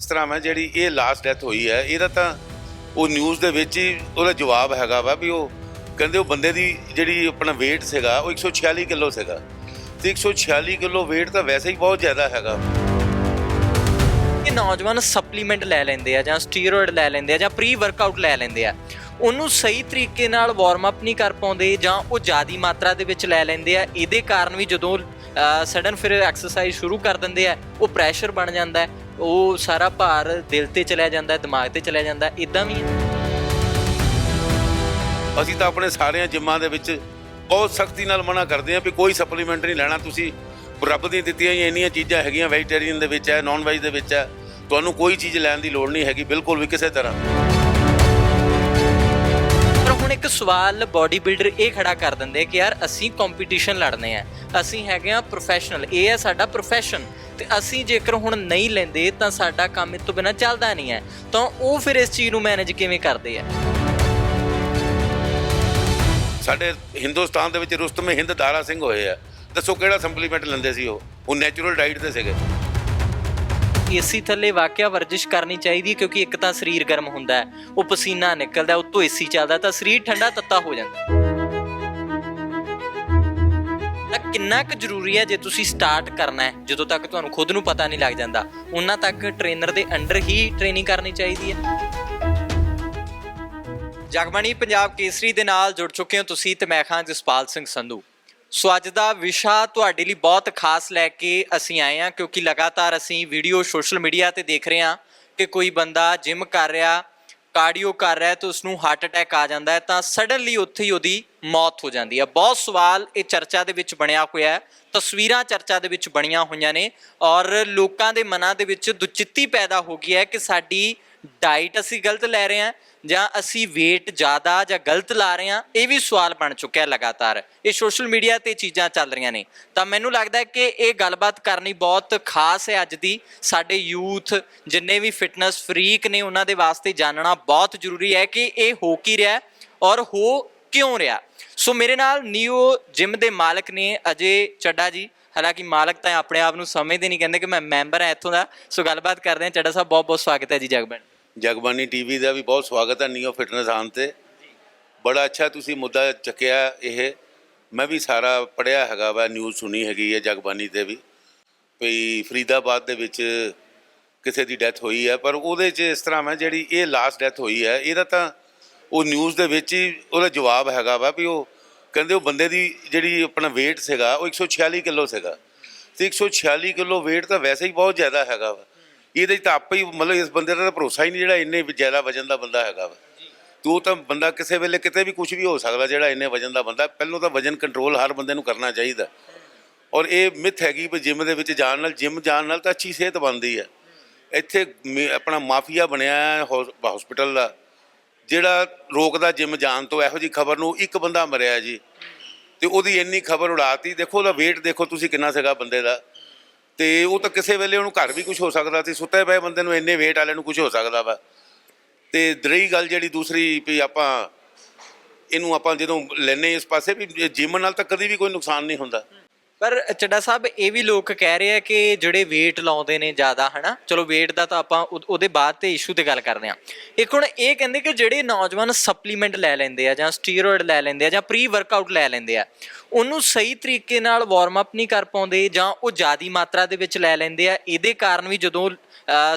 ਇਸ ਤਰ੍ਹਾਂ ਮੈਂ ਜਿਹੜੀ ਇਹ ਲਾਸਟ ਡੈਥ ਹੋਈ ਹੈ, ਇਹਦਾ ਤਾਂ ਉਹ ਨਿਊਜ਼ ਦੇ ਵਿੱਚ ਹੀ ਉਹਦਾ ਜਵਾਬ ਹੈਗਾ ਵਾ ਵੀ ਉਹ ਕਹਿੰਦੇ ਉਹ ਬੰਦੇ ਦੀ ਜਿਹੜੀ ਆਪਣਾ weight ਸੀਗਾ, ਉਹ 146 ਕਿਲੋ ਸੀਗਾ। ਤੇ 146 ਕਿਲੋ weight ਤਾਂ ਵੈਸੇ ਹੀ ਬਹੁਤ ਜ਼ਿਆਦਾ ਹੈਗਾ। ਕਿ ਨੌਜਵਾਨ ਸਪਲੀਮੈਂਟ ਲੈ ਲੈਂਦੇ ਆ ਜਾਂ ਸਟੀਰੋਇਡ ਲੈ ਲੈਂਦੇ ਆ ਜਾਂ ਪ੍ਰੀ ਵਰਕਆਊਟ ਲੈ ਲੈਂਦੇ ਆ। ਉਹਨੂੰ ਸਹੀ ਤਰੀਕੇ ਨਾਲ ਵਾਰਮ ਅਪ ਨਹੀਂ ਕਰ ਪਾਉਂਦੇ ਜਾਂ ਉਹ ਜ਼ਿਆਦੀ ਮਾਤਰਾ ਦੇ ਵਿੱਚ ਲੈ ਲੈਂਦੇ ਆ। ਇਹਦੇ ਕਾਰਨ ਵੀ ਜਦੋਂ ਸਡਨ ਫਿਰ ਐਕਸਰਸਾਈਜ਼ ਸ਼ੁਰੂ ਕਰ ਦਿੰਦੇ ਆ, ਉਹ ਪ੍ਰੈਸ਼ਰ ਬਣ ਜਾਂਦਾ ਹੈ ਉਹ ਸਾਰਾ ਭਾਰ ਦਿਲ ਤੇ ਚਲਿਆ ਜਾਂਦਾ ਹੈ ਦਿਮਾਗ ਤੇ ਚਲਿਆ ਜਾਂਦਾ ਹੈ ਇਦਾਂ ਵੀ ਹੈ। ਅਸੀਂ ਤਾਂ ਆਪਣੇ ਸਾਰਿਆਂ ਜਿੰਮਾਂ ਦੇ ਵਿੱਚ ਬਹੁਤ ਸਖਤੀ ਨਾਲ ਮਨਾ ਕਰਦੇ ਹਾਂ ਵੀ ਕੋਈ ਸਪਲੀਮੈਂਟ ਨਹੀਂ ਲੈਣਾ, ਤੁਸੀਂ ਰੱਬ ਦੀਆਂ ਦਿੱਤੀਆਂ ਹੀ ਇੰਨੀਆਂ ਚੀਜ਼ਾਂ ਹੈਗੀਆਂ ਵੈਜੀਟੇਰੀਅਨ ਦੇ ਵਿੱਚ ਹੈ ਨਾਨ ਵੈਜ ਦੇ ਵਿੱਚ ਹੈ, ਤੁਹਾਨੂੰ ਕੋਈ ਚੀਜ਼ ਲੈਣ ਦੀ ਲੋੜ ਨਹੀਂ ਹੈਗੀ, ਬਿਲਕੁਲ ਵੀ ਕਿਸੇ ਤਰ੍ਹਾਂ। ਸਵਾਲ ਬਾਡੀ ਬਿਲਡਰ ਇਹ ਖੜਾ ਕਰ ਦਿੰਦੇ ਕਿ ਯਾਰ ਅਸੀਂ ਕੰਪੀਟੀਸ਼ਨ ਲੜਨੇ ਆ। ਅਸੀਂ ਹੈਗੇ ਆ ਪ੍ਰੋਫੈਸ਼ਨਲ ਇਹ ਹੈ ਸਾਡਾ ਪ੍ਰੋਫੈਸ਼ਨ ਤੇ ਅਸੀਂ ਜੇਕਰ ਹੁਣ ਨਹੀਂ ਲੈਂਦੇ, ਤਾਂ ਸਾਡਾ ਕੰਮ ਇਸ ਤੋਂ ਬਿਨਾ ਚੱਲਦਾ ਨਹੀਂ ਹੈ। ਤਾਂ ਉਹ ਫਿਰ ਇਸ ਚੀਜ਼ ਨੂੰ ਮੈਨੇਜ ਕਿਵੇਂ ਕਰਦੇ ਆ? ਸਾਡੇ ਹਿੰਦੁਸਤਾਨ ਦੇ ਵਿੱਚ ਰੁਸਤਮ ਹਿੰਦ ਦਾਰਾ ਸਿੰਘ ਹੋਏ ਆ। ਦੱਸੋ ਕਿਹੜਾ ਸਪਲੀਮੈਂਟ ਲੈਂਦੇ ਸੀ ਉਹ? ਉਹ ਨੈਚੁਰਲ ਡਾਈਟ ਤੇ ਸੀਗੇ। ਏਸੀ ਥੱਲੇ ਵਾਕਿਆ ਵਰਜਿਸ਼ ਕਰਨੀ ਚਾਹੀਦੀ ਹੈ ਕਿਉਂਕਿ ਇੱਕ ਤਾਂ ਸਰੀਰ ਗਰਮ ਹੁੰਦਾ ਹੈ, ਉਹ ਪਸੀਨਾ ਨਿਕਲਦਾ, ਉੱਤੋਂ ਏਸੀ ਚੱਲਦਾ, ਤਾਂ ਸਰੀਰ ਠੰਡਾ ਤੱਤਾ ਹੋ ਜਾਂਦਾ ਹੈ। ਤਾਂ ਕਿੰਨਾ ਕੁ ਜ਼ਰੂਰੀ ਹੈ ਜੇ ਤੁਸੀਂ ਸਟਾਰਟ ਕਰਨਾ ਹੈ, ਜਦੋਂ ਤੱਕ ਤੁਹਾਨੂੰ ਖੁਦ ਨੂੰ ਪਤਾ ਨਹੀਂ ਲੱਗ ਜਾਂਦਾ, ਉਹਨਾਂ ਤੱਕ ਟ੍ਰੇਨਰ ਦੇ ਅੰਡਰ ਹੀ ਟ੍ਰੇਨਿੰਗ ਕਰਨੀ ਚਾਹੀਦੀ ਹੈ ਜਗਬਾਣੀ ਪੰਜਾਬ ਕੇਸਰੀ ਦੇ ਨਾਲ ਜੁੜ ਚੁੱਕੇ ਹੋ ਤੁਸੀਂ ਤੇ ਮੈਂ ਖਾਂ ਜਸਪਾਲ ਸਿੰਘ ਸੰਧੂ ਸੋ ਅੱਜ ਦਾ ਵਿਸ਼ਾ ਤੁਹਾਡੇ ਲਈ ਬਹੁਤ ਖਾਸ ਲੈ ਕੇ ਅਸੀਂ ਆਏ ਹਾਂ, ਕਿਉਂਕਿ ਲਗਾਤਾਰ ਅਸੀਂ ਵੀਡੀਓ ਸੋਸ਼ਲ ਮੀਡੀਆ ਤੇ ਦੇਖ ਰਹੇ ਹਾਂ ਕਿ ਕੋਈ ਬੰਦਾ ਜਿਮ ਕਰ ਰਿਹਾ ਕਾਰਡੀਓ ਕਰ ਰਿਹਾ ਤੇ ਉਸ ਨੂੰ ਹਾਰਟ ਅਟੈਕ ਆ ਜਾਂਦਾ ਹੈ, ਤਾਂ ਸਡਨਲੀ ਉੱਥੇ ਹੀ ਉਹਦੀ ਮੌਤ ਹੋ ਜਾਂਦੀ ਹੈ। ਬਹੁਤ ਸਵਾਲ ਇਹ ਚਰਚਾ ਦੇ ਵਿੱਚ ਬਣਿਆ ਹੋਇਆ ਹੈ, ਤਸਵੀਰਾਂ ਚਰਚਾ ਦੇ ਵਿੱਚ ਬਣੀਆਂ ਹੋਈਆਂ ਨੇ ਔਰ ਲੋਕਾਂ ਦੇ ਮਨਾਂ ਦੇ ਵਿੱਚ ਦੁਚਿੱਤੀ ਪੈਦਾ ਹੋ ਗਈ ਹੈ ਕਿ ਸਾਡੀ ਡਾਈਟ ਅਸੀਂ ਗਲਤ ਲੈ ਰਹੇ ਹਾਂ ਜਾਂ ਅਸੀਂ weight ਜ਼ਿਆਦਾ ਜਾਂ ਗਲਤ ਲਾ ਰਹੇ ਹਾਂ, ਇਹ ਵੀ ਸਵਾਲ ਬਣ ਚੁੱਕਿਆ ਲਗਾਤਾਰ। ਇਹ ਸੋਸ਼ਲ ਮੀਡੀਆ ਤੇ ਚੀਜ਼ਾਂ ਚੱਲ ਰਹੀਆਂ ਨੇ। ਤਾਂ ਮੈਨੂੰ ਲੱਗਦਾ ਹੈ ਕਿ ਇਹ ਗੱਲਬਾਤ ਕਰਨੀ ਬਹੁਤ ਖਾਸ ਹੈ ਅੱਜ ਦੀ। ਸਾਡੇ ਯੂਥ ਜਿੰਨੇ ਵੀ ਫਿਟਨੈਸ ਫਰੀਕ ਨੇ, ਉਹਨਾਂ ਦੇ ਵਾਸਤੇ ਜਾਣਨਾ ਬਹੁਤ ਜ਼ਰੂਰੀ ਹੈ ਕਿ ਇਹ ਹੋ ਕੀ ਰਿਹਾ ਔਰ ਹੋ ਕਿਉਂ ਰਿਹਾ। ਸੋ ਮੇਰੇ ਨਾਲ ਨਿਊ ਜਿਮ ਦੇ ਮਾਲਕ ਨੇ ਅਜੇ ਚੱਡਾ ਜੀ। ਹਾਲਾਂਕਿ ਮਾਲਕ ਤਾਂ ਆਪਣੇ ਆਪ ਨੂੰ ਸਮਝਦੇ ਨਹੀਂ, ਕਹਿੰਦੇ ਕਿ ਮੈਂ ਮੈਂਬਰ ਹਾਂ ਇੱਥੋਂ ਦਾ। ਸੋ ਗੱਲਬਾਤ ਕਰਦੇ ਹਾਂ। ਚੱਡਾ ਸਾਹਿਬ ਬਹੁਤ ਬਹੁਤ ਸਵਾਗਤ ਹੈ ਜੀ ਜਗਬਨ ਜਗਬਾਨੀ ਟੀਵੀ ਦਾ ਵੀ ਬਹੁਤ ਸਵਾਗਤ ਹੈ ਨੀਓ ਫਿਟਨੈਸ ਆਨ ਤੇ। ਬੜਾ ਅੱਛਾ ਤੁਸੀਂ ਮੁੱਦਾ ਚੱਕਿਆ ਇਹ। ਮੈਂ ਵੀ ਸਾਰਾ ਪੜਿਆ ਹੈਗਾ ਵਾ ਨਿਊਜ਼ ਸੁਣੀ ਹੈਗੀ ਹੈ ਜਗਬਾਨੀ ਤੇ ਵੀ। ਵੀ ਫਰੀਦਾਬਾਦ ਦੇ ਵਿੱਚ ਕਿਸੇ ਦੀ ਡੈਥ ਹੋਈ ਹੈ, ਪਰ ਉਹਦੇ 'ਚ ਇਸ ਤਰ੍ਹਾਂ ਮੈਂ ਜਿਹੜੀ ਇਹ ਲਾਸਟ ਡੈਥ ਹੋਈ ਹੈ, ਇਹਦਾ ਤਾਂ ਉਹ ਨਿਊਜ਼ ਦੇ ਵਿੱਚ ਹੀ ਉਹਦਾ ਜਵਾਬ ਹੈਗਾ ਵਾ ਵੀ ਉਹ ਕਹਿੰਦੇ ਉਹ ਬੰਦੇ ਦੀ ਜਿਹੜੀ ਆਪਣਾ weight ਸੀਗਾ, ਉਹ 146 ਕਿਲੋ ਸੀਗਾ। ਤੇ 146 ਕਿਲੋ weight ਤਾਂ ਵੈਸੇ ਹੀ ਬਹੁਤ ਜ਼ਿਆਦਾ ਹੈਗਾ ਵਾ। ਇਹਦੇ ਤਾਂ ਆਪੇ ਹੀ ਮਤਲਬ ਇਸ ਬੰਦੇ ਦਾ ਤਾਂ ਭਰੋਸਾ ਹੀ ਨਹੀਂ ਜਿਹੜਾ ਇੰਨੇ ਜ਼ਿਆਦਾ ਵਜਨ ਦਾ ਬੰਦਾ ਹੈਗਾ ਵਾ। ਤੂੰ ਤਾਂ ਬੰਦਾ ਕਿਸੇ ਵੇਲੇ ਕਿਤੇ ਵੀ ਕੁਝ ਵੀ ਹੋ ਸਕਦਾ ਜਿਹੜਾ ਇੰਨੇ ਵਜਨ ਦਾ ਬੰਦਾ ਪਹਿਲਾਂ ਤਾਂ ਵਜਨ ਕੰਟਰੋਲ ਹਰ ਬੰਦੇ ਨੂੰ ਕਰਨਾ ਚਾਹੀਦਾ। ਔਰ ਇਹ ਮਿਥ ਹੈਗੀ ਵੀ ਜਿਮ ਦੇ ਵਿੱਚ ਜਾਣ ਨਾਲ ਜਿਮ ਜਾਣ ਨਾਲ ਤਾਂ ਅੱਛੀ ਸਿਹਤ ਬਣਦੀ ਹੈ ਇੱਥੇ ਆਪਣਾ ਮਾਫੀਆ ਬਣਿਆ ਹੈ ਹਸਪੀਟਲ ਦਾ ਜਿਹੜਾ ਰੋਕਦਾ ਜਿਮ ਜਾਣ ਤੋਂ ਇਹੋ ਜੀ ਖਬਰ ਨੂੰ ਇੱਕ ਬੰਦਾ ਮਰਿਆ ਜੀ। ਤੇ ਉਹਦੀ ਇੰਨੀ ਖਬਰ ਉਡਾਤੀ ਦੇਖੋ ਉਹਦਾ weight ਦੇਖੋ ਤੁਸੀਂ ਕਿੰਨਾ ਸੀਗਾ ਬੰਦੇ ਦਾ। ਤੇ ਉਹ ਤਾਂ ਕਿਸੇ ਵੇਲੇ ਉਹਨੂੰ ਘਰ ਵੀ ਕੁਝ ਹੋ ਸਕਦਾ ਸੀ। ਸੁੱਤੇ ਪਏ ਬੰਦੇ ਨੂੰ ਇੰਨੇ weight ਵਾਲੇ ਨੂੰ ਕੁਝ ਹੋ ਸਕਦਾ ਵਾ। ਤੇ ਦਰੀ ਗੱਲ ਜਿਹੜੀ ਦੂਸਰੀ ਵੀ ਆਪਾਂ, ਇਹਨੂੰ ਆਪਾਂ ਜਦੋਂ ਲੈਨੇ ਇਸ ਪਾਸੇ ਵੀ, ਜਿਮ ਨਾਲ ਤਾਂ ਕਦੀ ਵੀ ਕੋਈ ਨੁਕਸਾਨ ਨਹੀਂ ਹੁੰਦਾ। ਪਰ ਚੱਡਾ ਸਾਹਿਬ, ਇਹ ਵੀ ਲੋਕ ਕਹਿ ਰਹੇ ਆ ਕਿ ਜਿਹੜੇ weight ਲਾਉਂਦੇ ਨੇ ਜ਼ਿਆਦਾ, ਹਨਾ? ਚਲੋ weight ਦਾ ਤਾਂ ਆਪਾਂ ਉਹ- ਉਹਦੇ ਬਾਅਦ ਤੇ ਇਸ਼ੂ ਤੇ ਗੱਲ ਕਰਦੇ ਆ ਇੱਕ ਹੁਣ ਇਹ ਕਹਿੰਦੇ ਕਿ ਜਿਹੜੇ ਨੌਜਵਾਨ ਸਪਲੀਮੈਂਟ ਲੈ ਲੈਂਦੇ ਆ ਜਾਂ ਸਟੀਰੋਇਡ ਲੈ ਲੈਂਦੇ ਆ ਜਾਂ ਪ੍ਰੀ ਵਰਕਆਊਟ ਲੈ ਲੈਂਦੇ ਆ, ਉਹਨੂੰ ਸਹੀ ਤਰੀਕੇ ਨਾਲ ਵਾਰਮ ਅਪ ਨਹੀਂ ਕਰ ਪਾਉਂਦੇ ਜਾਂ ਉਹ ਜ਼ਿਆਦੀ ਮਾਤਰਾ ਦੇ ਵਿੱਚ ਲੈ ਲੈਂਦੇ ਆ, ਇਹਦੇ ਕਾਰਨ ਵੀ ਜਦੋਂ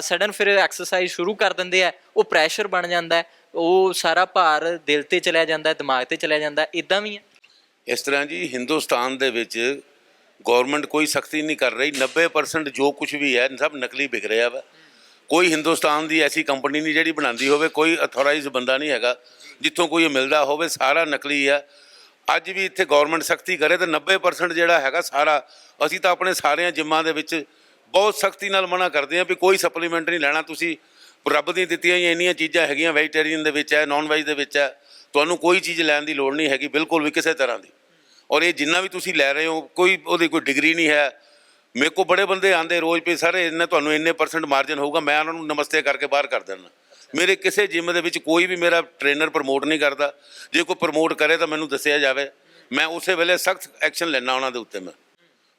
ਸਡਨ ਫਿਰ ਐਕਸਰਸਾਈਜ਼ ਸ਼ੁਰੂ ਕਰ ਦਿੰਦੇ ਆ, ਉਹ ਪ੍ਰੈਸ਼ਰ ਬਣ ਜਾਂਦਾ ਹੈ, ਉਹ ਸਾਰਾ ਭਾਰ ਦਿਲ ਤੇ ਚਲਿਆ ਜਾਂਦਾ ਹੈ, ਦਿਮਾਗ ਤੇ ਚਲਿਆ ਜਾਂਦਾ ਇਦਾਂ ਵੀ ਹੈ? ਇਸ ਤਰ੍ਹਾਂ ਜੀ ਹਿੰਦੁਸਤਾਨ ਦੇ ਵਿੱਚ ਗਵਰਨਮੈਂਟ ਕੋਈ ਸਖਤੀ ਨਹੀਂ ਕਰ ਰਹੀ। 90% ਜੋ ਕੁਝ ਵੀ ਹੈ, ਸਭ ਨਕਲੀ ਵਿਕ ਰਿਹਾ ਵਾ। ਕੋਈ ਹਿੰਦੁਸਤਾਨ ਦੀ ਐਸੀ ਕੰਪਨੀ ਨਹੀਂ ਜਿਹੜੀ ਬਣਾਉਂਦੀ ਹੋਵੇ, ਕੋਈ ਅਥੋਰਾਈਜ਼ ਬੰਦਾ ਨਹੀਂ ਹੈਗਾ। ਜਿੱਥੋਂ ਕੋਈ ਮਿਲਦਾ ਹੋਵੇ, ਸਾਰਾ ਨਕਲੀ ਆ। ਅੱਜ ਵੀ ਇੱਥੇ ਗਵਰਨਮੈਂਟ ਸਖਤੀ ਕਰੇ ਤਾਂ 90% ਜਿਹੜਾ ਹੈਗਾ ਸਾਰਾ, ਅਸੀਂ ਤਾਂ ਆਪਣੇ ਸਾਰਿਆਂ ਜਿੰਮਾਂ ਦੇ ਵਿੱਚ ਬਹੁਤ ਸਖਤੀ ਨਾਲ ਮਨਾ ਕਰਦੇ ਹਾਂ ਵੀ ਕੋਈ ਸਪਲੀਮੈਂਟ ਨਹੀਂ ਲੈਣਾ। ਤੁਸੀਂ ਰੱਬ ਦੀਆਂ ਦਿੱਤੀਆਂ ਹੀ ਇੰਨੀਆਂ ਚੀਜ਼ਾਂ ਹੈਗੀਆਂ ਵੈਜੀਟੇਰੀਅਨ ਦੇ ਵਿੱਚ ਹੈ ਨਾਨ ਵੈਜ ਦੇ ਵਿੱਚ ਹੈ। ਤੁਹਾਨੂੰ ਕੋਈ ਚੀਜ਼ ਲੈਣ ਦੀ ਲੋੜ ਨਹੀਂ ਹੈਗੀ, ਬਿਲਕੁਲ ਵੀ ਕਿਸੇ ਤਰ੍ਹਾਂ ਦੀ। ਔਰ ਇਹ ਜਿੰਨਾ ਵੀ ਤੁਸੀਂ ਲੈ ਰਹੇ ਹੋ, ਕੋਈ ਉਹਦੀ ਕੋਈ ਡਿਗਰੀ ਨਹੀਂ ਹੈ। ਮੇਰੇ ਕੋ ਬੜੇ ਬੰਦੇ ਆਂਦੇ ਰੋਜ਼ ਪੇ ਸਾਰੇ ਇੰਨੇ ਤੁਹਾਨੂੰ ਇੰਨੇ ਪਰਸੈਂਟ ਮਾਰਜਨ ਹੋਊਗਾ, ਮੈਂ ਉਹਨਾਂ ਨੂੰ ਨਮਸਤੇ ਕਰਕੇ ਬਾਹਰ ਕਰ ਦਿੰਦਾ। ਮੇਰੇ ਕਿਸੇ ਜਿਮ ਦੇ ਵਿੱਚ ਕੋਈ ਵੀ ਮੇਰਾ ਟ੍ਰੇਨਰ ਪ੍ਰਮੋਟ ਨਹੀਂ ਕਰਦਾ। ਜੇ ਕੋਈ ਪ੍ਰਮੋਟ ਕਰੇ ਤਾਂ ਮੈਨੂੰ ਦੱਸਿਆ ਜਾਵੇ। ਮੈਂ ਉਸੇ ਵੇਲੇ ਸਖਤ ਐਕਸ਼ਨ ਲੈਣਾ ਉਹਨਾਂ ਦੇ ਉੱਤੇ ਮੈਂ।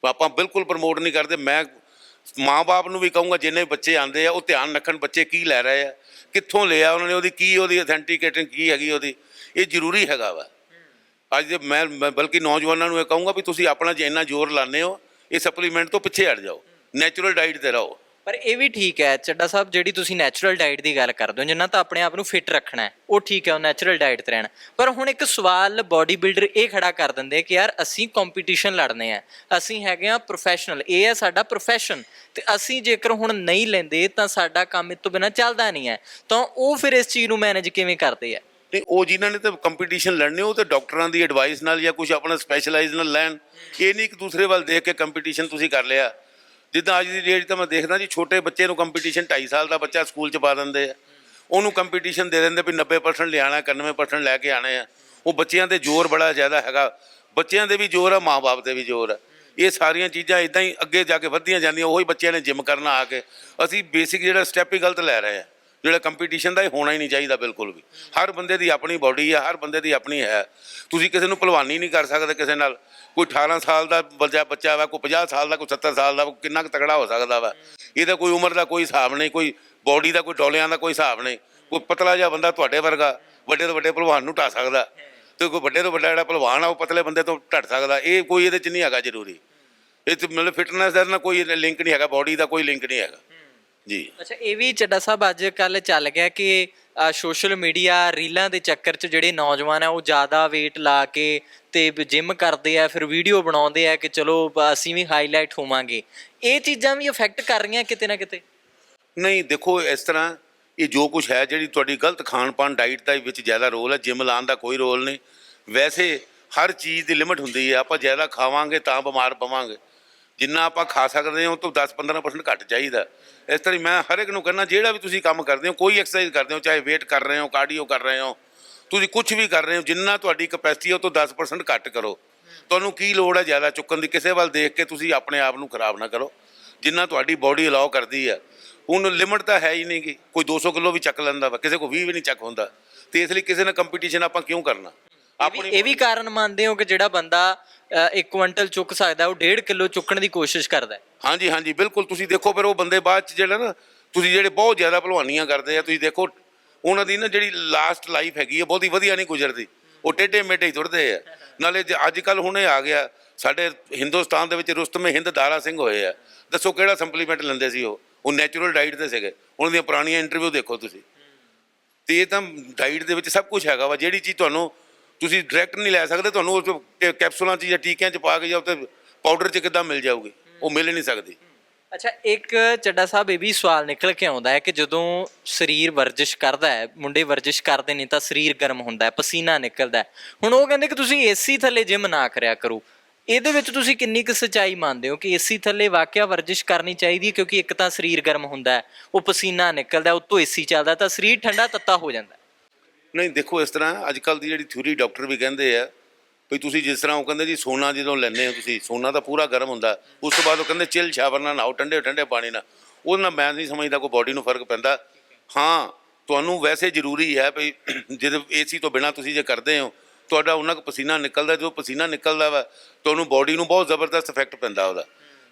ਆਪਾਂ ਬਿਲਕੁਲ ਪ੍ਰਮੋਟ ਨਹੀਂ ਕਰਦੇ। ਮੈਂ ਮਾਂ-ਬਾਪ ਨੂੰ ਵੀ ਕਹੂੰਗਾ, ਜਿੰਨੇ ਬੱਚੇ ਆਂਦੇ ਆ, ਉਹ ਧਿਆਨ ਰੱਖਣ ਬੱਚੇ ਕੀ ਲੈ ਰਹੇ ਆ, ਕਿੱਥੋਂ ਲਿਆ ਉਹਨਾਂ ਨੇ, ਉਹਦੀ ਕੀ, ਉਹਦੀ ਅਥੈਂਟੀਕੇਟਿੰਗ ਕੀ ਹੈਗੀ ਉਹਦੀ। ਇਹ ਜ਼ਰੂਰੀ ਹੈਗਾ ਵਾ। ਅੱਜ ਦੇ ਮੈਂ ਮੈਂ ਬਲਕਿ ਨੌਜਵਾਨਾਂ ਨੂੰ ਇਹ ਕਹੂੰਗਾ ਵੀ ਤੁਸੀਂ ਆਪਣਾ ਜੇ ਇੰਨਾ ਜ਼ੋਰ ਲਾਉਂਦੇ ਹੋ, ਇਹ ਸਪਲੀਮੈਂਟ ਤੋਂ ਪਿੱਛੇ ਹਟ ਜਾਓ ਨੈਚੁਰਲ ਡਾਈਟ ਤੇ ਰਹੋ। ਪਰ ਇਹ ਵੀ ਠੀਕ ਹੈ, ਚੱਡਾ ਸਾਹਿਬ, ਜਿਹੜੀ ਤੁਸੀਂ ਨੈਚੁਰਲ ਡਾਈਟ ਦੀ ਗੱਲ ਕਰਦੇ ਹੋ, ਜਿੰਨਾ ਤਾਂ ਆਪਣੇ ਆਪ ਨੂੰ ਫਿਟ ਰੱਖਣਾ ਹੈ, ਉਹ ਠੀਕ ਹੈ, ਉਹ ਨੈਚੁਰਲ ਡਾਈਟ ਤੇ ਰਹਿਣਾ। ਪਰ ਹੁਣ ਇੱਕ ਸਵਾਲ ਬਾਡੀ ਬਿਲਡਰ ਇਹ ਖੜਾ ਕਰ ਦਿੰਦੇ ਕਿ ਯਾਰ ਅਸੀਂ ਕੰਪੀਟੀਸ਼ਨ ਲੜਨੇ ਆ, ਅਸੀਂ ਹੈਗੇ ਆ ਪ੍ਰੋਫੈਸ਼ਨਲ ਇਹ ਹੈ ਸਾਡਾ ਪ੍ਰੋਫੈਸ਼ਨ ਤੇ ਅਸੀਂ ਜੇਕਰ ਹੁਣ ਨਹੀਂ ਲੈਂਦੇ ਤਾਂ ਸਾਡਾ ਕੰਮ ਇਸ ਤੋਂ ਬਿਨਾ ਚੱਲਦਾ ਨਹੀਂ ਹੈ। ਤਾਂ ਉਹ ਫਿਰ ਇਸ ਚੀਜ਼ ਨੂੰ ਮੈਨੇਜ ਕਿਵੇਂ ਕਰਦੇ ਆ? ਤੇ ਉਹ ਜਿਨ੍ਹਾਂ ਨੇ ਤਾਂ ਕੰਪੀਟੀਸ਼ਨ ਲੜਨੇ, ਉਹ ਤਾਂ ਡਾਕਟਰਾਂ ਦੀ ਐਡਵਾਈਸ ਨਾਲ ਜਾਂ ਕੁਝ ਆਪਣਾ ਸਪੈਸ਼ਲਾਈਜ਼ ਨਾਲ ਲੈਣ। ਇਹ ਨਹੀਂ ਇੱਕ ਦੂਸਰੇ ਵੱਲ ਦੇਖ ਕੇ ਕੰਪੀਟੀਸ਼ਨ ਤੁਸੀਂ ਕਰ ਲਿਆ। ਜਿੱਦਾਂ ਅੱਜ ਦੀ ਡੇਟ ਤਾਂ ਮੈਂ ਦੇਖਦਾ ਜੀ, ਛੋਟੇ ਬੱਚੇ ਨੂੰ ਕੰਪੀਟੀਸ਼ਨ 2.5 ਸਾਲ ਦਾ ਬੱਚਾ ਸਕੂਲ 'ਚ ਪਾ ਦਿੰਦੇ ਆ। ਉਹਨੂੰ ਕੰਪੀਟੀਸ਼ਨ ਦੇ ਦਿੰਦੇ ਵੀ 90% ਲਿਆਣਾ 91% ਲੈ ਕੇ ਆਣੇ ਆ। ਉਹ ਬੱਚਿਆਂ ਤੇ ਜ਼ੋਰ ਬੜਾ ਜ਼ਿਆਦਾ ਹੈਗਾ। ਬੱਚਿਆਂ ਦੇ ਵੀ ਜ਼ੋਰ ਆ ਮਾਪੇ ਦੇ ਵੀ ਜ਼ੋਰ ਆ। ਇਹ ਸਾਰੀਆਂ ਚੀਜ਼ਾਂ ਇਦਾਂ ਹੀ ਅੱਗੇ ਜਾ ਕੇ ਵੱਧਦੀਆਂ ਜਾਂਦੀਆਂ, ਉਹੀ ਬੱਚਿਆਂ ਨੇ ਜਿਮ ਕਰਨਾ ਆ ਕੇ। ਅਸੀਂ ਬੇਸਿਕ ਜਿਹੜਾ ਸਟੈਪ ਹੀ ਗਲਤ ਲੈ ਰਹੇ ਆ। ਜਿਹੜਾ ਕੰਪੀਟੀਸ਼ਨ ਦਾ ਇਹ ਹੋਣਾ ਹੀ ਨਹੀਂ ਚਾਹੀਦਾ ਬਿਲਕੁਲ ਵੀ। ਹਰ ਬੰਦੇ ਦੀ ਆਪਣੀ ਬਾਡੀ ਹੈ ਹਰ ਬੰਦੇ ਦੀ ਆਪਣੀ ਹੈ। ਤੁਸੀਂ ਕਿਸੇ ਨੂੰ ਭਲਵਾਨੀ ਨਹੀਂ ਕਰ ਸਕਦੇ ਕਿਸੇ ਨਾਲ। ਕੋਈ 18 ਸਾਲ ਦਾ ਬੱਚਾ ਬੱਚਾ ਵਾ, ਕੋਈ 50 ਸਾਲ ਦਾ, ਕੋਈ 70 ਸਾਲ ਦਾ ਕਿੰਨਾ ਕੁ ਤਕੜਾ ਹੋ ਸਕਦਾ ਵਾ। ਇਹਦਾ ਕੋਈ ਉਮਰ ਦਾ ਕੋਈ ਹਿਸਾਬ ਨਹੀਂ, ਕੋਈ ਬਾਡੀ ਦਾ, ਕੋਈ ਡੋਲਿਆਂ ਦਾ ਕੋਈ ਹਿਸਾਬ ਨਹੀਂ। ਕੋਈ ਪਤਲਾ ਜਿਹਾ ਬੰਦਾ ਤੁਹਾਡੇ ਵਰਗਾ ਵੱਡੇ ਤੋਂ ਵੱਡੇ ਭਲਵਾਨ ਨੂੰ ਢਾ ਸਕਦਾ। ਤੇ ਕੋਈ ਵੱਡੇ ਤੋਂ ਵੱਡਾ ਜਿਹੜਾ ਭਲਵਾਨ ਆ, ਉਹ ਪਤਲੇ ਬੰਦੇ ਤੋਂ ਢੱਟ ਸਕਦਾ। ਇਹ ਕੋਈ ਇਹਦੇ ਚ ਨਹੀਂ ਹੈਗਾ ਜ਼ਰੂਰੀ। ਇਹ ਤੇ ਮਤਲਬ ਫਿਟਨੈਸ ਦਾ ਨਾ ਕੋਈ ਲਿੰਕ ਨਹੀਂ ਹੈਗਾ ਬਾਡੀ ਦਾ ਕੋਈ ਲਿੰਕ ਨਹੀਂ ਹੈਗਾ। ਜੀ। ਅੱਛਾ ਇਹ ਵੀ ਚੱਡਾ ਸਾਹਿਬ ਅੱਜ ਕੱਲ ਚੱਲ ਗਿਆ ਕਿ ਸੋਸ਼ਲ ਮੀਡੀਆ ਰੀਲਾਂ ਦੇ ਚੱਕਰ 'ਚ ਜਿਹੜੇ ਨੌਜਵਾਨ ਆ ਉਹ ਜ਼ਿਆਦਾ weight ਲਾ ਕੇ ਤੇ ਜਿਮ ਕਰਦੇ ਆ ਫਿਰ ਵੀਡੀਓ ਬਣਾਉਂਦੇ ਆ ਕਿ ਚਲੋ ਅਸੀਂ ਵੀ ਹਾਈਲਾਈਟ ਹੋਵਾਂਗੇ। ਇਹ ਚੀਜ਼ਾਂ ਵੀ ਇਫੈਕਟ ਕਰ ਰਹੀਆਂ ਕਿਤੇ ਨਾ ਕਿਤੇ? ਨਹੀਂ ਦੇਖੋ ਇਸ ਤਰ੍ਹਾਂ ਇਹ ਜੋ ਕੁਝ ਹੈ ਜਿਹੜੀ ਤੁਹਾਡੀ ਗਲਤ ਖਾਣ-ਪਾਣ ਡਾਈਟ ਦਾ ਵਿੱਚ ਜ਼ਿਆਦਾ ਰੋਲ ਹੈ ਜਿਮ ਲਾਉਣ ਦਾ ਕੋਈ ਰੋਲ ਨਹੀਂ। ਵੈਸੇ ਹਰ ਚੀਜ਼ ਦੀ ਲਿਮਟ ਹੁੰਦੀ ਹੈ ਆਪਾਂ ਜ਼ਿਆਦਾ ਖਾਵਾਂਗੇ ਤਾਂ ਬਿਮਾਰ ਪਵਾਂਗੇ। ਜਿੰਨਾ ਆਪਾਂ ਖਾ ਸਕਦੇ ਹਾਂ, ਉਹ ਤੋਂ 10-15% ਘੱਟ ਚਾਹੀਦਾ। ਇਸ ਤਰ੍ਹਾਂ ਹੀ ਮੈਂ ਹਰ ਇੱਕ ਨੂੰ ਕਹਿੰਦਾ, ਜਿਹੜਾ ਵੀ ਤੁਸੀਂ ਕੰਮ ਕਰਦੇ ਹੋ, ਕੋਈ ਐਕਸਰਸਾਈਜ਼ ਕਰਦੇ ਹੋ, ਚਾਹੇ ਵੇਟ ਕਰ ਰਹੇ ਹੋ ਕਾਰਡੀਓ ਕਰ ਰਹੇ ਹੋ, ਤੁਸੀਂ ਕੁਝ ਵੀ ਕਰ ਰਹੇ ਹੋ, ਜਿੰਨਾ ਤੁਹਾਡੀ ਕਪੈਸਿਟੀ ਉਹ ਤੋਂ 10% ਘੱਟ ਕਰੋ। ਤੁਹਾਨੂੰ ਕੀ ਲੋੜ ਹੈ ਜ਼ਿਆਦਾ ਚੁੱਕਣ ਦੀ? ਕਿਸੇ ਵੱਲ ਦੇਖ ਕੇ ਤੁਸੀਂ ਆਪਣੇ ਆਪ ਨੂੰ ਖਰਾਬ ਨਾ ਕਰੋ। ਜਿੰਨਾ ਤੁਹਾਡੀ ਬਾਡੀ ਅਲਾਉ ਕਰਦੀ ਹੈ। ਹੁਣ ਲਿਮਟ ਤਾਂ ਹੈ ਹੀ ਨਹੀਂ ਗੀ। ਕੋਈ 200 ਕਿਲੋ ਵੀ ਚੱਕ ਲੈਂਦਾ ਵਾ, ਕਿਸੇ ਕੋ 20 ਵੀ ਨਹੀਂ ਚੱਕ ਹੁੰਦਾ। ਤੇ ਇਸ ਲਈ ਕਿਸੇ ਨਾਲ ਕੰਪੀਟੀਸ਼ਨ ਆਪਾਂ ਕਿਉਂ ਕਰਨਾ? ਵੀ- ਇਹ ਵੀ ਕਾਰਨ ਮੰਨਦੇ ਹੋ ਕਿ ਜਿਹੜਾ ਬੰਦਾ 1 ਕੁਇੰਟਲ ਚੁੱਕ ਸਕਦਾ ਉਹ 1.5 ਕਿਲੋ ਚੁੱਕਣ ਦੀ ਕੋਸ਼ਿਸ਼ ਕਰਦਾ ਹਾਂਜੀ ਹਾਂਜੀ ਬਿਲਕੁਲ। ਤੁਸੀਂ ਦੇਖੋ ਫਿਰ ਉਹ ਬੰਦੇ ਬਾਅਦ ਚ ਜਿਹੜਾ ਨਾ ਤੁਸੀਂ ਜਿਹੜੇ ਬਹੁਤ ਜ਼ਿਆਦਾ ਭਲਵਾਨੀਆਂ ਕਰਦੇ ਆ ਤੁਸੀਂ ਦੇਖੋ ਉਹਨਾਂ ਦੀ ਨਾ ਜਿਹੜੀ ਲਾਸਟ ਲਾਈਫ ਹੈਗੀ ਹੈ ਬਹੁਤੀ ਵਧੀਆ ਨਹੀਂ ਗੁਜ਼ਰਦੀ। ਉਹ ਟੇਢੇ ਮੇਢੇ ਹੀ ਤੁਰਦੇ ਆ। ਨਾਲੇ ਅੱਜ ਕੱਲ ਹੁਣੇ ਆ ਗਿਆ ਸਾਡੇ ਹਿੰਦੁਸਤਾਨ ਦੇ ਵਿੱਚ ਰੁਸਤਮੇ ਹਿੰਦ ਦਾਰਾ ਸਿੰਘ ਹੋਏ ਆ। ਦੱਸੋ ਕਿਹੜਾ ਸੰਪਲੀਮੈਂਟ ਲੈਂਦੇ ਸੀ ਉਹ? ਉਹ ਨੈਚੁਰਲ ਡਾਈਟ ਤੇ ਸੀਗੇ। ਉਹਨਾਂ ਦੀਆਂ ਪੁਰਾਣੀਆਂ ਇੰਟਰਵਿਊ ਦੇਖੋ ਤੁਸੀਂ। ਤੇ ਇਹ ਤਾਂ ਡਾਈਟ ਦੇ ਵਿੱਚ ਸਭ ਕੁਝ ਹੈਗਾ ਵਾ ਜਿਹੜੀ ਚੀਜ਼ ਤੁਹਾਨੂੰ ਤੁਸੀਂ ਡਾਇਰੈਕਟ ਨਹੀਂ ਲੈ ਸਕਦੇ ਤੁਹਾਨੂੰ ਉਸ ਕੈਪਸੂਲਾਂ 'ਚ ਜਾਂ ਟੀਕਿਆਂ 'ਚ ਪਾ ਕੇ ਜਾਂ ਉੱਤੇ ਪਾਊਡਰ 'ਚ ਕਿੱਦਾਂ ਮਿਲ ਜਾਊਗੀ? ਉਹ ਮਿਲ ਨਹੀਂ ਸਕਦੀ। ਅੱਛਾ ਇੱਕ ਚੱਡਾ ਸਾਹਿਬ ਇਹ ਵੀ ਸਵਾਲ ਨਿਕਲ ਕੇ ਆਉਂਦਾ ਹੈ ਕਿ ਜਦੋਂ ਸਰੀਰ ਵਰਜਿਸ਼ ਕਰਦਾ ਹੈ ਮੁੰਡੇ ਵਰਜਿਸ਼ ਕਰਦੇ ਨੇ ਤਾਂ ਸਰੀਰ ਗਰਮ ਹੁੰਦਾ ਹੈ ਪਸੀਨਾ ਨਿਕਲਦਾ ਹੈ। ਹੁਣ ਉਹ ਕਹਿੰਦੇ ਕਿ ਤੁਸੀਂ ਏਸੀ ਥੱਲੇ ਜਿਮ ਨਾ ਕਰਿਆ ਕਰੋ। ਇਹਦੇ ਵਿੱਚ ਤੁਸੀਂ ਕਿੰਨੀ ਕੁ ਸੱਚਾਈ ਮੰਨਦੇ ਹੋ ਕਿ ਏਸੀ ਥੱਲੇ ਵਾਕਿਆ ਵਰਜਿਸ਼ ਕਰਨੀ ਚਾਹੀਦੀ ਹੈ ਕਿਉਂਕਿ ਇੱਕ ਤਾਂ ਸਰੀਰ ਗਰਮ ਹੁੰਦਾ ਹੈ ਉਹ ਪਸੀਨਾ ਨਿਕਲਦਾ ਹੈ, ਉੱਤੋਂ ਏਸੀ ਚੱਲਦਾ ਤਾਂ ਸਰੀਰ ਠੰਡਾ ਤੱਤਾ ਹੋ ਜਾਂਦਾ ਨਹੀਂ, ਦੇਖੋ, ਇਸ ਤਰ੍ਹਾਂ ਅੱਜ ਕੱਲ ਦੀ ਜਿਹੜੀ ਥਿਊਰੀ ਡਾਕਟਰ ਵੀ ਕਹਿੰਦੇ ਆ, ਵੀ ਤੁਸੀਂ ਜਿਸ ਤਰ੍ਹਾਂ ਉਹ ਕਹਿੰਦੇ ਜੀ, ਸੋਨਾ ਜਦੋਂ ਲੈਂਦੇ ਹੋ ਤੁਸੀਂ, ਸੋਨਾ ਤਾਂ ਪੂਰਾ ਗਰਮ ਹੁੰਦਾ, ਉਸ ਤੋਂ ਬਾਅਦ ਉਹ ਕਹਿੰਦੇ ਚਿਲ ਸ਼ਾਵਰ ਨਾਲ ਨਹਾਓ ਠੰਡੇ ਠੰਡੇ ਪਾਣੀ ਨਾਲ। ਉਹਦੇ ਨਾਲ ਮੈਂ ਨਹੀਂ ਸਮਝਦਾ ਕੋਈ ਬਾਡੀ ਨੂੰ ਫ਼ਰਕ ਪੈਂਦਾ। ਹਾਂ, ਤੁਹਾਨੂੰ ਵੈਸੇ ਜ਼ਰੂਰੀ ਹੈ ਵੀ ਜਦੋਂ ਏਸੀ ਤੋਂ ਬਿਨਾ ਤੁਸੀਂ ਜੇ ਕਰਦੇ ਹੋ, ਤੁਹਾਡਾ ਉਹਨਾਂ ਕੁ ਪਸੀਨਾ ਨਿਕਲਦਾ, ਜਦੋਂ ਪਸੀਨਾ ਨਿਕਲਦਾ ਵਾ, ਤੁਹਾਨੂੰ ਬਾਡੀ ਨੂੰ ਬਹੁਤ ਜ਼ਬਰਦਸਤ ਇਫੈਕਟ ਪੈਂਦਾ ਉਹਦਾ।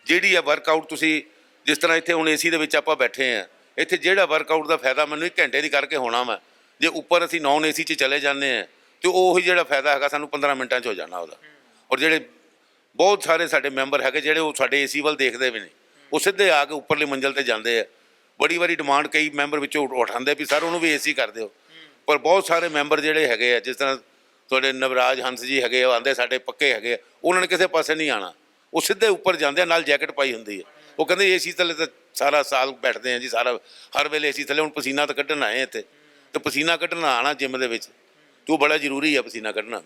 ਜਿਹੜੀ ਆ ਵਰਕਆਊਟ ਤੁਸੀਂ, ਜਿਸ ਤਰ੍ਹਾਂ ਇੱਥੇ ਹੁਣ ਏਸੀ ਦੇ ਵਿੱਚ ਆਪਾਂ ਬੈਠੇ ਆ, ਇੱਥੇ ਜਿਹੜਾ ਵਰਕਆਊਟ ਦਾ ਫਾਇਦਾ ਮੈਨੂੰ ਇੱਕ ਘੰਟੇ ਦੀ ਕਰਕੇ ਹੋਣਾ ਵਾ ਜੇ ਉੱਪਰ ਅਸੀਂ ਨੌਨ ਏਸੀ 'ਚ ਚਲੇ ਜਾਂਦੇ ਆ ਤੇ ਉਹ ਹੀ ਜਿਹੜਾ ਫਾਇਦਾ ਹੈਗਾ ਸਾਨੂੰ 15 ਮਿੰਟਾਂ 'ਚ ਹੋ ਜਾਣਾ ਉਹਦਾ। ਔਰ ਜਿਹੜੇ ਬਹੁਤ ਸਾਰੇ ਸਾਡੇ ਮੈਂਬਰ ਹੈਗੇ, ਜਿਹੜੇ ਉਹ ਸਾਡੇ ਏਸੀ ਵੱਲ ਦੇਖਦੇ ਵੀ ਨਹੀਂ ਉਹ ਸਿੱਧੇ ਆ ਕੇ ਉੱਪਰਲੀ ਮੰਜ਼ਲ ਤੇ ਜਾਂਦੇ ਆ। ਬੜੀ ਵਾਰੀ ਡਿਮਾਂਡ ਕਈ ਮੈਂਬਰ ਵਿੱਚੋਂ ਉਠਾਉਂਦੇ ਵੀ, ਸਰ, ਉਹਨੂੰ ਵੀ ਏਸੀ ਕਰ ਦਿਓ। ਪਰ ਬਹੁਤ ਸਾਰੇ ਮੈਂਬਰ ਜਿਹੜੇ ਹੈਗੇ ਆ, ਜਿਸ ਤਰ੍ਹਾਂ ਤੁਹਾਡੇ ਨਵਰਾਜ ਹੰਸ ਜੀ ਹੈਗੇ ਆ ਆਂਦੇ ਸਾਡੇ ਪੱਕੇ ਹੈਗੇ ਆ, ਉਹਨਾਂ ਨੇ ਕਿਸੇ ਪਾਸੇ ਨਹੀਂ ਆਣਾ ਉਹ ਸਿੱਧੇ ਉੱਪਰ ਜਾਂਦੇ ਆ, ਨਾਲ ਜੈਕਟ ਪਾਈ ਹੁੰਦੀ ਹੈ ਉਹ ਕਹਿੰਦੇ ਏਸੀ ਥੱਲੇ ਤਾਂ ਸਾਰਾ ਸਾਲ ਬੈਠਦੇ ਆ ਜੀ, ਸਾਰਾ, ਹਰ ਵੇਲੇ ਏਸੀ ਥੱਲੇ, ਹੁਣ ਪਸੀਨਾ ਤਾਂ ਕੱਢਣ ਆਏ ਇੱਥੇ। ਤੇ ਪਸੀਨਾ ਕੱਢਣਾ ਆਣਾ ਜਿਮ ਦੇ ਵਿੱਚ, ਤੇ ਬੜਾ ਜ਼ਰੂਰੀ ਹੈ ਪਸੀਨਾ ਕੱਢਣਾ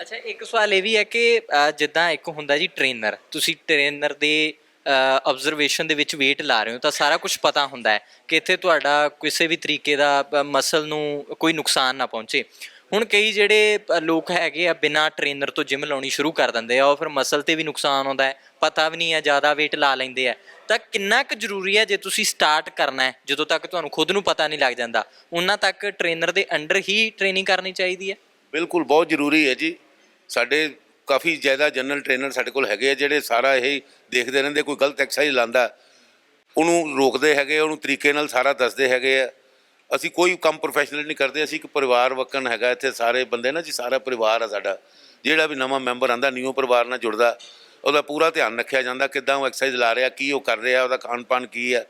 ਅੱਛਾ, ਇੱਕ ਸਵਾਲ ਇਹ ਵੀ ਹੈ ਕਿ ਜਿੱਦਾਂ ਇੱਕ ਹੁੰਦਾ ਜੀ ਟ੍ਰੇਨਰ ਤੁਸੀਂ ਟ੍ਰੇਨਰ ਦੇ ਆਬਜ਼ਰਵੇਸ਼ਨ ਦੇ ਵਿੱਚ weight ਲਾ ਰਹੇ ਹੋ, ਤਾਂ ਸਾਰਾ ਕੁਝ ਪਤਾ ਹੁੰਦਾ ਹੈ ਕਿ ਇੱਥੇ ਤੁਹਾਡਾ ਕਿਸੇ ਵੀ ਤਰੀਕੇ ਦਾ ਮਸਲ ਨੂੰ ਕੋਈ ਨੁਕਸਾਨ ਨਾ ਪਹੁੰਚੇ। ਹੁਣ ਕਈ ਜਿਹੜੇ ਲੋਕ ਹੈਗੇ ਆ ਬਿਨਾ ਟ੍ਰੇਨਰ ਤੋਂ ਜਿਮ ਲਾਉਣੀ ਸ਼ੁਰੂ ਕਰ ਦਿੰਦੇ ਆ, ਉਹ ਫਿਰ ਮਸਲ ਤੇ ਵੀ ਨੁਕਸਾਨ ਆਉਂਦਾ ਹੈ ਪਤਾ ਵੀ ਨਹੀਂ ਹੈ, ਜ਼ਿਆਦਾ weight ਲਾ ਲੈਂਦੇ ਆ ਤਾਂ ਕਿੰਨਾ ਕੁ ਜ਼ਰੂਰੀ ਹੈ ਜੇ ਤੁਸੀਂ ਸਟਾਰਟ ਕਰਨਾ ਹੈ, ਜਦੋਂ ਤੱਕ ਤੁਹਾਨੂੰ ਖੁਦ ਨੂੰ ਪਤਾ ਨਹੀਂ ਲੱਗ ਜਾਂਦਾ, ਉਹਨਾਂ ਤੱਕ ਟ੍ਰੇਨਰ ਦੇ ਅੰਡਰ ਹੀ ਟ੍ਰੇਨਿੰਗ ਕਰਨੀ ਚਾਹੀਦੀ ਹੈ? ਬਿਲਕੁਲ, ਬਹੁਤ ਜ਼ਰੂਰੀ ਹੈ ਜੀ। ਸਾਡੇ ਕਾਫੀ ਜ਼ਿਆਦਾ ਜਨਰਲ ਟ੍ਰੇਨਰ ਸਾਡੇ ਕੋਲ ਹੈਗੇ ਆ, ਜਿਹੜੇ ਸਾਰਾ ਇਹ ਦੇਖਦੇ ਰਹਿੰਦੇ, ਕੋਈ ਗਲਤ ਐਕਸਰਸਾਈਜ਼ ਲਾਂਦਾ ਉਹਨੂੰ ਰੋਕਦੇ ਹੈਗੇ ਉਹਨੂੰ ਤਰੀਕੇ ਨਾਲ ਸਾਰਾ ਦੱਸਦੇ ਹੈਗੇ ਆ। ਅਸੀਂ ਕੋਈ ਕੰਮ ਪ੍ਰੋਫੈਸ਼ਨਲ ਨਹੀਂ ਕਰਦੇ, ਅਸੀਂ ਇੱਕ ਪਰਿਵਾਰ ਵਕਨ ਹੈਗਾ, ਇੱਥੇ ਸਾਰੇ ਬੰਦੇ ਨਾ ਜੀ, ਸਾਰਾ ਪਰਿਵਾਰ ਆ ਸਾਡਾ। ਜਿਹੜਾ ਵੀ ਨਵਾਂ ਮੈਂਬਰ ਆਂਦਾ ਨਿਊ ਪਰਿਵਾਰ ਨਾਲ ਜੁੜਦਾ। ਉਹਦਾ ਪੂਰਾ ਧਿਆਨ ਰੱਖਿਆ ਜਾਂਦਾ ਕਿੱਦਾਂ ਉਹ ਐਕਸਰਸਾਈਜ਼ ਲਾ ਰਿਹਾ, ਕੀ ਉਹ ਕਰ ਰਿਹਾ, ਉਹਦਾ ਖਾਣ ਪਾਣ ਕੀ ਹੈ।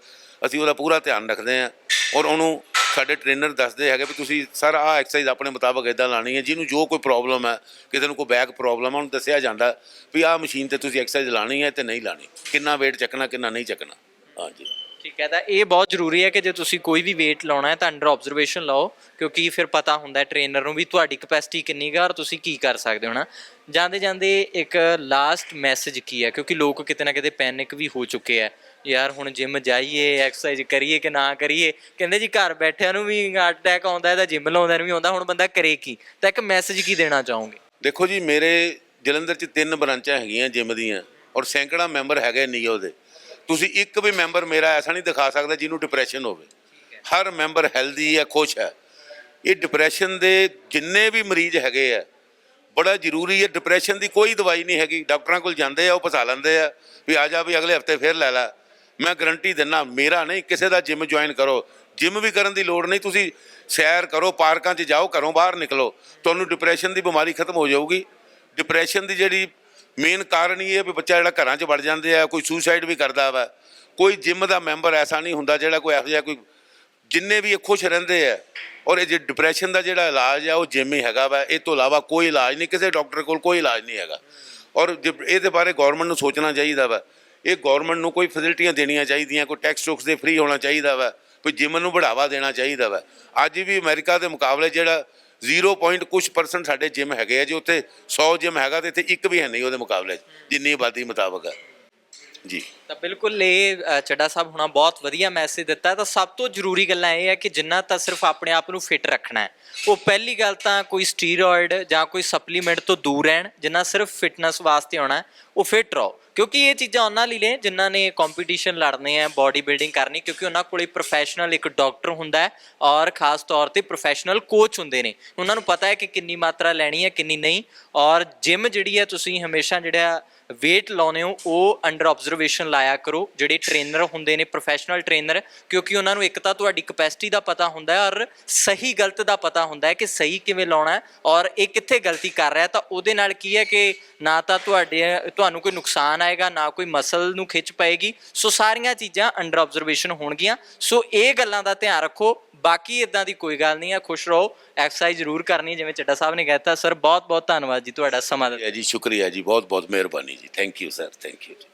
ਅਸੀਂ ਉਹਦਾ ਪੂਰਾ ਧਿਆਨ ਰੱਖਦੇ ਹਾਂ ਔਰ ਉਹਨੂੰ ਸਾਡੇ ਟ੍ਰੇਨਰ ਦੱਸਦੇ ਹੈਗੇ ਵੀ ਤੁਸੀਂ ਸਰ ਆਹ ਐਕਸਰਸਾਈਜ਼ ਆਪਣੇ ਮੁਤਾਬਕ ਇਦਾਂ ਲਾਣੀ ਹੈ, ਜਿਹਨੂੰ ਜੋ ਕੋਈ ਪ੍ਰੋਬਲਮ ਹੈ, ਕਿਸੇ ਨੂੰ ਕੋਈ ਬੈਕ ਪ੍ਰੋਬਲਮ ਹੈ, ਉਹਨੂੰ ਦੱਸਿਆ ਜਾਂਦਾ ਵੀ ਆਹ ਮਸ਼ੀਨ ਤੇ ਤੁਸੀਂ ਐਕਸਰਸਾਈਜ਼ ਲਾਣੀ ਹੈ ਤੇ ਨਹੀਂ ਲਾਣੀ ਕਿੰਨਾ weight ਚੱਕਣਾ, ਕਿੰਨਾ ਨਹੀਂ ਚੱਕਣਾ। ਹਾਂਜੀ। ਠੀਕ ਹੈ, ਤਾਂ ਇਹ ਬਹੁਤ ਜ਼ਰੂਰੀ ਹੈ ਕਿ ਜੇ ਤੁਸੀਂ ਕੋਈ ਵੀ weight ਲਾਉਣਾ ਹੈ ਤਾਂ ਅੰਡਰ ਆਬਜ਼ਰਵੇਸ਼ਨ ਲਾਓ, ਕਿਉਂਕਿ ਫਿਰ ਪਤਾ ਹੁੰਦਾ ਹੈ ਟ੍ਰੇਨਰ ਨੂੰ ਵੀ ਤੁਹਾਡੀ ਕਪੈਸਿਟੀ ਕਿੰਨੀ ਗਾ ਔਰ ਤੁਸੀਂ ਕੀ ਕਰ ਸਕਦੇ ਹੋ ਨਾ ਜਾਂਦੇ ਜਾਂਦੇ ਇੱਕ ਲਾਸਟ ਮੈਸੇਜ ਕੀ ਹੈ? ਕਿਉਂਕਿ ਲੋਕ ਕਿਤੇ ਨਾ ਕਿਤੇ ਪੈਨਿਕ ਵੀ ਹੋ ਚੁੱਕੇ ਆ। ਯਾਰ ਹੁਣ ਜਿਮ ਜਾਈਏ ਐਕਸਰਸਾਈਜ਼ ਕਰੀਏ ਕਿ ਨਾ ਕਰੀਏ? ਕਹਿੰਦੇ ਜੀ ਘਰ ਬੈਠਿਆਂ ਨੂੰ ਵੀ ਅਟੈਕ ਆਉਂਦਾ ਹੈ ਤਾਂ ਜਿਮ ਲਾਉਂਦਿਆਂ ਨੂੰ ਵੀ ਆਉਂਦਾ ਹੁਣ ਬੰਦਾ ਕਰੇ ਕੀ? ਤਾਂ ਇੱਕ ਮੈਸੇਜ ਕੀ ਦੇਣਾ ਚਾਹੋਗੇ? ਦੇਖੋ ਜੀ ਮੇਰੇ ਜਲੰਧਰ 'ਚ ਤਿੰਨ ਬ੍ਰਾਂਚਾਂ ਹੈਗੀਆਂ ਜਿਮ ਦੀਆਂ ਔਰ ਸੈਂਕੜਾ ਮੈਂਬਰ ਹੈਗੇ ਨੀਓ ਦੇ ਤੁਸੀਂ ਇੱਕ ਵੀ ਮੈਂਬਰ ਮੇਰਾ ਐਸਾ ਨਹੀਂ ਦਿਖਾ ਸਕਦਾ ਜਿਹਨੂੰ ਡਿਪਰੈਸ਼ਨ ਹੋਵੇ। ਹਰ ਮੈਂਬਰ ਹੈਲਦੀ ਹੈ ਖੁਸ਼ ਹੈ। ਇਹ ਡਿਪਰੈਸ਼ਨ ਦੇ ਜਿੰਨੇ ਵੀ ਮਰੀਜ਼ ਹੈਗੇ ਆ ਬੜਾ ਜ਼ਰੂਰੀ ਹੈ ਡਿਪਰੈਸ਼ਨ ਦੀ ਕੋਈ ਦਵਾਈ ਨਹੀਂ ਹੈਗੀ। ਡਾਕਟਰਾਂ ਕੋਲ ਜਾਂਦੇ ਆ, ਉਹ ਪਸਾ ਲੈਂਦੇ ਆ ਵੀ ਆ ਜਾ ਵੀ ਅਗਲੇ ਹਫ਼ਤੇ ਫੇਰ ਲੈ ਲੈ। ਮੈਂ ਗਰੰਟੀ ਦਿੰਨਾ ਮੇਰਾ ਨਹੀਂ, ਕਿਸੇ ਦਾ ਜਿਮ ਜੁਆਇਨ ਕਰੋ। ਜਿਮ ਵੀ ਕਰਨ ਦੀ ਲੋੜ ਨਹੀਂ, ਤੁਸੀਂ ਸੈਰ ਕਰੋ, ਪਾਰਕਾਂ 'ਚ ਜਾਓ, ਘਰੋਂ ਬਾਹਰ ਨਿਕਲੋ। ਤੁਹਾਨੂੰ ਡਿਪਰੈਸ਼ਨ ਦੀ ਬਿਮਾਰੀ ਖਤਮ ਹੋ ਜਾਊਗੀ। ਡਿਪਰੈਸ਼ਨ ਦੀ ਜਿਹੜੀ ਮੇਨ ਕਾਰਨ ਇਹ ਹੈ ਵੀ ਬੱਚਾ ਜਿਹੜਾ ਘਰਾਂ 'ਚ ਵੜ ਜਾਂਦੇ ਆ, ਕੋਈ ਸੁਸਾਈਡ ਵੀ ਕਰਦਾ ਵਾ। ਕੋਈ ਜਿਮ ਦਾ ਮੈਂਬਰ ਐਸਾ ਨਹੀਂ ਹੁੰਦਾ ਜਿਹੜਾ ਕੋਈ ਇਹੋ ਜਿਹਾ ਕੋਈ ਜਿੰਨੇ ਵੀ ਇਹ ਖੁਸ਼ ਰਹਿੰਦੇ ਆ ਔਰ ਇਹ ਜੇ ਡਿਪਰੈਸ਼ਨ ਦਾ ਜਿਹੜਾ ਇਲਾਜ ਆ, ਉਹ ਜਿਮ ਹੀ ਹੈਗਾ ਵਾ। ਇਹ ਤੋਂ ਇਲਾਵਾ ਕੋਈ ਇਲਾਜ ਨਹੀਂ, ਕਿਸੇ ਡਾਕਟਰ ਕੋਲ ਕੋਈ ਇਲਾਜ ਨਹੀਂ ਹੈਗਾ। ਔਰ ਜੇ ਇਹਦੇ ਬਾਰੇ ਗਵਰਨਮੈਂਟ ਨੂੰ ਸੋਚਣਾ ਚਾਹੀਦਾ ਵਾ। ਇਹ ਗਵਰਨਮੈਂਟ ਨੂੰ ਕੋਈ ਫੈਸਿਲਿਟੀਆਂ ਦੇਣੀਆਂ ਚਾਹੀਦੀਆਂ, ਕੋਈ ਟੈਕਸ ਟੁਕਸ ਦੇ ਫ੍ਰੀ ਹੋਣਾ ਚਾਹੀਦਾ ਵਾ। ਕੋਈ ਜਿਮ ਨੂੰ ਬੜਾਵਾ ਦੇਣਾ ਚਾਹੀਦਾ ਵਾ। ਅੱਜ ਵੀ ਅਮਰੀਕਾ ਦੇ ਮੁਕਾਬਲੇ ਜਿਹੜਾ 0. point ਕੁਛ ਪਰਸੈਂਟ ਸਾਡੇ ਜਿਮ ਹੈਗੇ ਆ, ਜੇ ਉੱਥੇ 100 ਜਿਮ ਹੈਗਾ ਤੇ ਇੱਥੇ ਇੱਕ ਵੀ ਹੈ ਨਹੀਂ ਉਹਦੇ ਮੁਕਾਬਲੇ 'ਚ, ਜਿੰਨੀ ਆਬਾਦੀ ਮੁਤਾਬਕ ਹੈ ਜੀ। ਤਾਂ ਬਿਲਕੁਲ ਇਹ ਅ, ਚੱਡਾ ਸਾਹਿਬ ਹੁਣਾ ਬਹੁਤ ਵਧੀਆ ਮੈਸੇਜ ਦਿੱਤਾ। ਤਾਂ ਸਭ ਤੋਂ ਜ਼ਰੂਰੀ ਗੱਲਾਂ ਇਹ ਹੈ ਕਿ ਜਿੰਨਾ ਤਾਂ ਸਿਰਫ ਆਪਣੇ ਆਪ ਨੂੰ ਫਿਟ ਰੱਖਣਾ ਹੈ। ਉਹ ਪਹਿਲੀ ਗੱਲ ਤਾਂ ਕੋਈ ਸਟੀਰੋਇਡ ਜਾਂ ਕੋਈ ਸਪਲੀਮੈਂਟ ਤੋਂ ਦੂਰ ਰਹਿਣ ਜਿੰਨਾ ਸਿਰਫ ਫਿਟਨੈਸ ਵਾਸਤੇ ਆਉਣਾ ਹੈ, ਉਹ ਫਿਟ ਰਹੋ। ਕਿਉਂਕਿ ਇਹ ਚੀਜ਼ਾਂ ਉਹਨਾਂ ਲਈ ਨੇ ਜਿਨ੍ਹਾਂ ਨੇ ਕੰਪੀਟੀਸ਼ਨ ਲੜਨੇ ਆ ਬਾਡੀ ਬਿਲਡਿੰਗ ਕਰਨੀ ਕਿਉਂਕਿ ਉਹਨਾਂ ਕੋਲੇ ਪ੍ਰੋਫੈਸ਼ਨਲ ਇੱਕ ਡਾਕਟਰ ਹੁੰਦਾ ਹੈ ਔਰ ਖਾਸ ਤੌਰ ਤੇ ਪ੍ਰੋਫੈਸ਼ਨਲ ਕੋਚ ਹੁੰਦੇ ਨੇ। ਉਹਨਾਂ ਨੂੰ ਪਤਾ ਹੈ ਕਿ ਕਿੰਨੀ ਮਾਤਰਾ ਲੈਣੀ ਹੈ ਕਿੰਨੀ ਨਹੀਂ। ਔਰ ਜਿਮ ਜਿਹੜੀ ਹੈ ਤੁਸੀਂ ਹਮੇਸ਼ਾ ਜਿਹੜਾ weight ਲਾਉਨੇ ਹੋ, ਉਹ ਅੰਡਰ ਆਬਜ਼ਰਵੇਸ਼ਨ ਲਾਇਆ ਕਰੋ। ਜਿਹੜੇ ਟ੍ਰੇਨਰ ਹੁੰਦੇ ਨੇ ਪ੍ਰੋਫੈਸ਼ਨਲ ਟ੍ਰੇਨਰ ਕਿਉਂਕਿ ਉਹਨਾਂ ਨੂੰ ਇੱਕ ਤਾਂ ਤੁਹਾਡੀ ਕਪੈਸਿਟੀ ਦਾ ਪਤਾ ਹੁੰਦਾ ਹੈ ਔਰ ਸਹੀ ਗਲਤ ਦਾ ਪਤਾ ਹੁੰਦਾ ਹੈ ਕਿ ਸਹੀ ਕਿਵੇਂ ਲਾਉਣਾ ਹੈ ਔਰ ਇਹ ਕਿੱਥੇ ਗਲਤੀ ਕਰ ਰਿਹਾ ਤਾਂ ਉਹਦੇ ਨਾਲ ਕੀ ਹੈ ਕਿ ਨਾ ਤਾਂ ਤੁਹਾਡੇ, ਤੁਹਾਨੂੰ ਕੋਈ ਨੁਕਸਾਨ ਆਏਗਾ, ਨਾ ਕੋਈ ਮਸਲ ਨੂੰ ਖਿੱਚ ਪਾਏਗੀ। ਸੋ ਸਾਰੀਆਂ ਚੀਜ਼ਾਂ ਅੰਡਰ ਆਬਜ਼ਰਵੇਸ਼ਨ ਹੋਣਗੀਆਂ। ਸੋ ਇਹ ਗੱਲਾਂ ਦਾ ਧਿਆਨ ਰੱਖੋ। ਬਾਕੀ ਇਦਾਂ ਦੀ ਕੋਈ ਗੱਲ ਨਹੀਂ ਆ, ਖੁਸ਼ ਰਹੋ ਐਕਸਰਸਾਈਜ਼ ਜ਼ਰੂਰ ਕਰਨੀ, ਜਿਵੇਂ ਚੱਡਾ ਸਾਹਿਬ ਨੇ ਕਹਿਤਾ। ਸਰ ਬਹੁਤ ਬਹੁਤ ਧੰਨਵਾਦ ਜੀ ਤੁਹਾਡਾ ਸਮਾਂ ਦਿੱਤਾ। ਜੀ, ਸ਼ੁਕਰੀਆ ਜੀ ਬਹੁਤ ਬਹੁਤ ਮਿਹਰਬਾਨੀ ਜੀ। Thank you sir thank you